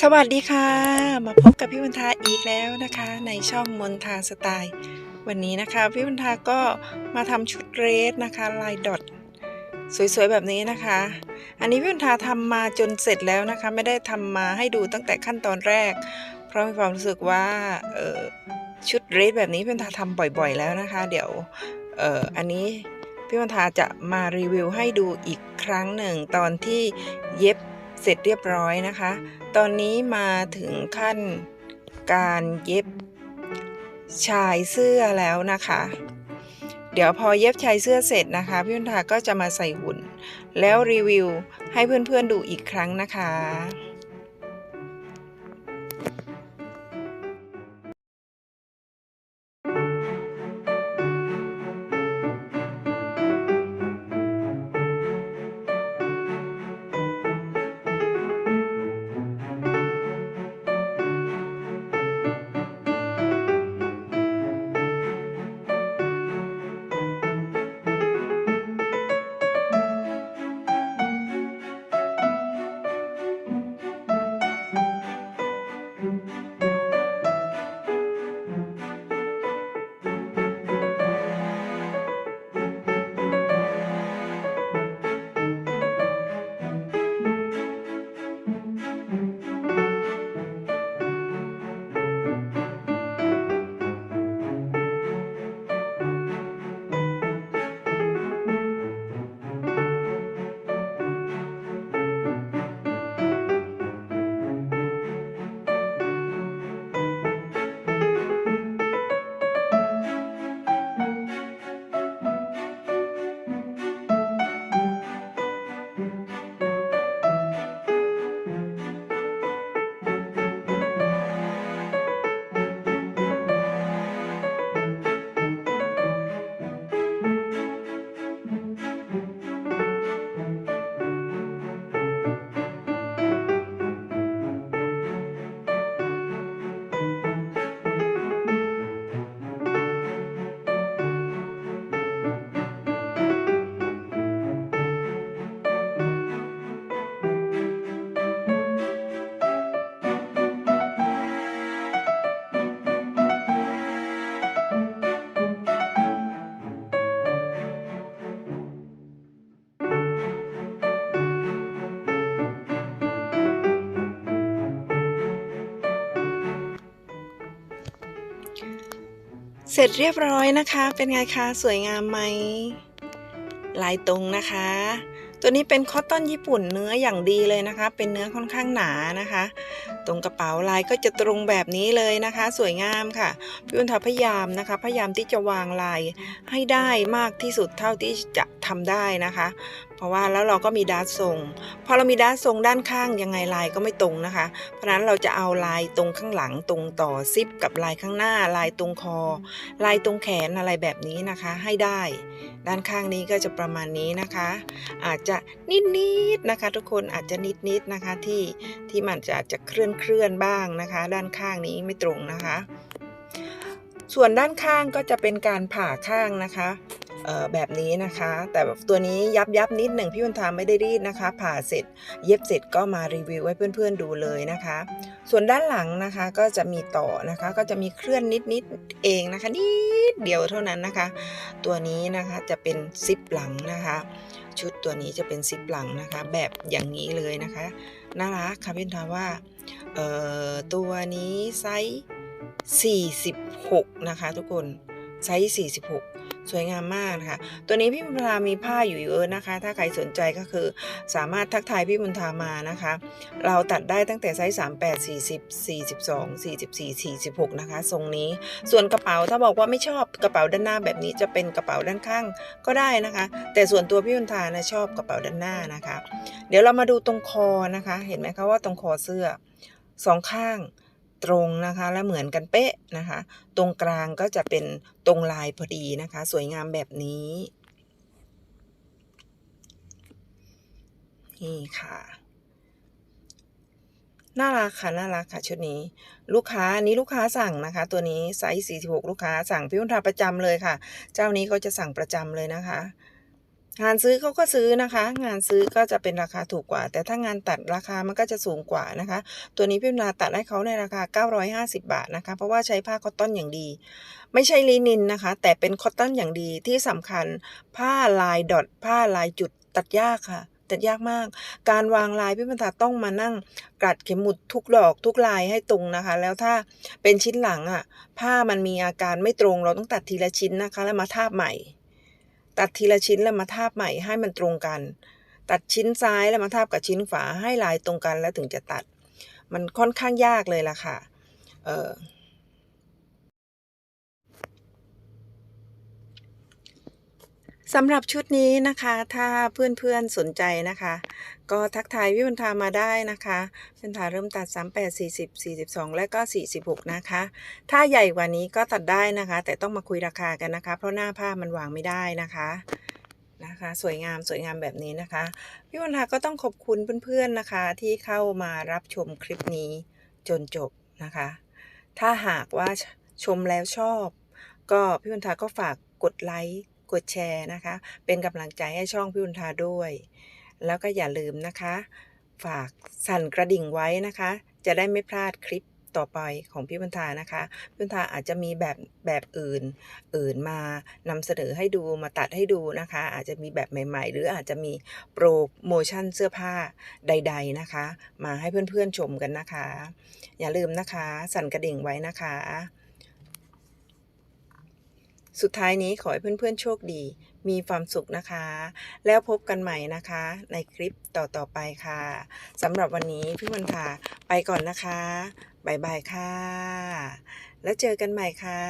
สวัสดีค่ะ มาพบกับพี่มนทาอีกแล้วนะคะ ในช่องมนทาสไตล์ วันนี้นะคะ พี่มนทาก็มาทำชุดเรสนะคะลายดอทสวยๆแบบนี้นะคะ อันนี้พี่มนทาทำมาจนเสร็จแล้วนะคะ ไม่ได้ทำมาให้ดูตั้งแต่ขั้นตอนแรก เพราะมีความรู้สึกว่าชุดเรสแบบนี้พี่มนทาทำบ่อยๆแล้วนะคะ เดี๋ยวอออันนี้พี่มนทาจะมารีวิวให้ดูอีกครั้งหนึ่งตอนที่เย็บ เสร็จเรียบร้อยนะคะ ตอนนี้มาถึงขั้นการเย็บชายเสื้อแล้วนะคะ เดี๋ยวพอเย็บชายเสื้อเสร็จนะคะ พี่วันทาก็จะมาใส่หุ่น แล้วรีวิวให้เพื่อนๆดูอีกครั้งนะคะ เสร็จเรียบร้อยนะคะ เป็นไงคะสวยงามไหมลายตรงนะคะ ตัวนี้เป็นคอตตอนญี่ปุ่นเนื้ออย่างดีเลยนะคะ เป็นเนื้อค่อนข้างหนานะคะ ตรงกระเป๋าลายก็จะตรงแบบนี้เลยนะคะ สวยงามค่ะพี่อุนทาพยายามนะคะ พยายามที่จะวางลายให้ได้มากที่สุดเท่าที่จะ ทำได้นะคะ เพราะว่าแล้วเราก็มีดาร์ทรงพอเรามีดาร์ทรงด้านข้างยังไงลายก็ไม่ตรงนะคะ เพราะนั้นเราจะเอาลายตรงข้างหลังตรงต่อซิปกับลายข้างหน้า ลายตรงคอ ลายตรงแขนอะไรแบบนี้นะคะ ให้ได้ ด้านข้างนี้ก็จะประมาณนี้นะคะ อาจจะนิดๆนะคะ ทุกคนอาจจะนิดๆนะคะที่ที่มันจะอาจจะเคลื่อนเคลื่อนๆบ้างนะคะ ด้านข้างนี้ไม่ตรงนะคะส่วนด้านข้างก็จะเป็นการผ่าข้างนะคะ แบบนี้นะคะ แต่แบบตัวนี้ยับยับนิดหนึ่งพี่วันทาไม่ได้รีดนะคะ ผ่าเสร็จเย็บเสร็จก็มารีวิวให้เพื่อนๆดูเลยนะคะ ส่วนด้านหลังนะคะก็จะมีต่อนะคะ ก็จะมีเคลื่อนนิดๆเองนะคะนิดเดียวเท่านั้นนะคะ ตัวนี้นะคะจะเป็นซิปหลังนะคะ ชุดตัวนี้จะเป็นซิปหลังนะคะ แบบอย่างนี้เลยนะคะน่ารักค่ะพี่ทาว่าเอ่อตัวนี้ไซส์46 นะคะ ทุกคนไซส์46 สวยงามมากนะคะตัวนี้พี่มุนทามีผ้าอยู่เยอะนะคะ ถ้าใครสนใจก็คือสามารถทักทายพี่มุนทามานะคะ เราตัดได้ตั้งแต่ไซส์38 40 42 44 46นะคะทรงนี้ ส่วนกระเป๋าถ้าบอกว่าไม่ชอบกระเป๋าด้านหน้าแบบนี้จะเป็นกระเป๋าด้านข้างก็ได้นะคะ แต่ส่วนตัวพี่มุนทานะชอบกระเป๋าด้านหน้านะคะ เดี๋ยวเรามาดูตรงคอนะคะ เห็นไหมคะว่าตรงคอเสื้อสองข้าง ตรงนะคะและเหมือนกันเป๊ะนะคะ ตรงกลางก็จะเป็นตรงลายพอดีนะคะ สวยงามแบบนี้นี่ค่ะน่ารักค่ะน่ารักค่ะชุดนี้ ลูกค้านี้ลูกค้าสั่งนะคะ ตัวนี้ไซส์46 ลูกค้าสั่งพี่วุ้นทาประจำเลยค่ะ เจ้านี้เขาจะสั่งประจำเลยนะคะ งานซื้อเขาก็ซื้อนะคะ งานซื้อก็จะเป็นราคาถูกกว่า แต่ถ้างานตัดราคามันก็จะสูงกว่านะคะ ตัวนี้พี่วรรณาตัดให้เขาในราคา 950 บาทนะคะ เพราะว่าใช้ผ้าคอตตอนอย่างดี ไม่ใช่ลินินนะคะ แต่เป็นคอตตอนอย่างดีที่สำคัญผ้าลายดอทผ้าลายจุดตัดยากค่ะตัดยากมาก การวางลายพี่บรรทาต้องมานั่งกัดเข็มหมุดทุกดอกทุกลายให้ตรงนะคะ แล้วถ้าเป็นชิ้นหลังอะ ผ้ามันมีอาการไม่ตรงเราต้องตัดทีละชิ้นนะคะ แล้วมาทาบใหม่ ตัดทีละชิ้นแล้วมาทาบใหม่ให้มันตรงกัน ตัดชิ้นซ้ายแล้วมาทาบกับชิ้นขวาให้ลายตรงกันแล้วถึงจะตัด มันค่อนข้างยากเลยล่ะค่ะ เออ สำหรับชุดนี้นะคะ ถ้าเพื่อนๆสนใจนะคะ ก็ทักทายวิวันทามาได้นะคะวิวันทาเริ่มตัด 38 40 42 และก็ 46 นะคะ ถ้าใหญ่กว่านี้ก็ตัดได้นะคะ แต่ต้องมาคุยราคากันนะคะ เพราะหน้าผ้ามันวางไม่ได้นะคะนะคะสวยงามสวยงามแบบนี้นะคะพี่วันทาก็ต้องขอบคุณเพื่อนๆนะคะ ที่เข้ามารับชมคลิปนี้จนจบนะคะ ถ้าหากว่าชมแล้วชอบ ก็พี่วันทาก็ฝากกดไลค์ กดแชร์นะคะ เป็นกำลังใจให้ช่องพี่วันทาด้วย แล้วก็อย่าลืมนะคะ ฝากสั่นกระดิ่งไว้นะคะ จะได้ไม่พลาดคลิปต่อไปของพี่บรรทานะคะพี่บรรทาอาจจะมีแบบแบบอื่น อื่นมานำเสนอให้ดูมาตัดให้ดูนะคะ อาจจะมีแบบใหม่ ๆ หรืออาจจะมีโปรโมชั่นเสื้อผ้าใด ๆนะคะ มาให้เพื่อนๆชมกันนะคะ อย่าลืมนะคะ สั่นกระดิ่งไว้นะคะ สุดท้ายนี้ขอให้เพื่อนๆโชคดี มีความสุขนะคะ แล้วพบกันใหม่นะคะ ในคลิปต่อๆไปค่ะสำหรับวันนี้พี่มันค่ะ ไปก่อนนะคะบายบายค่ะ แล้วเจอกันใหม่ค่ะ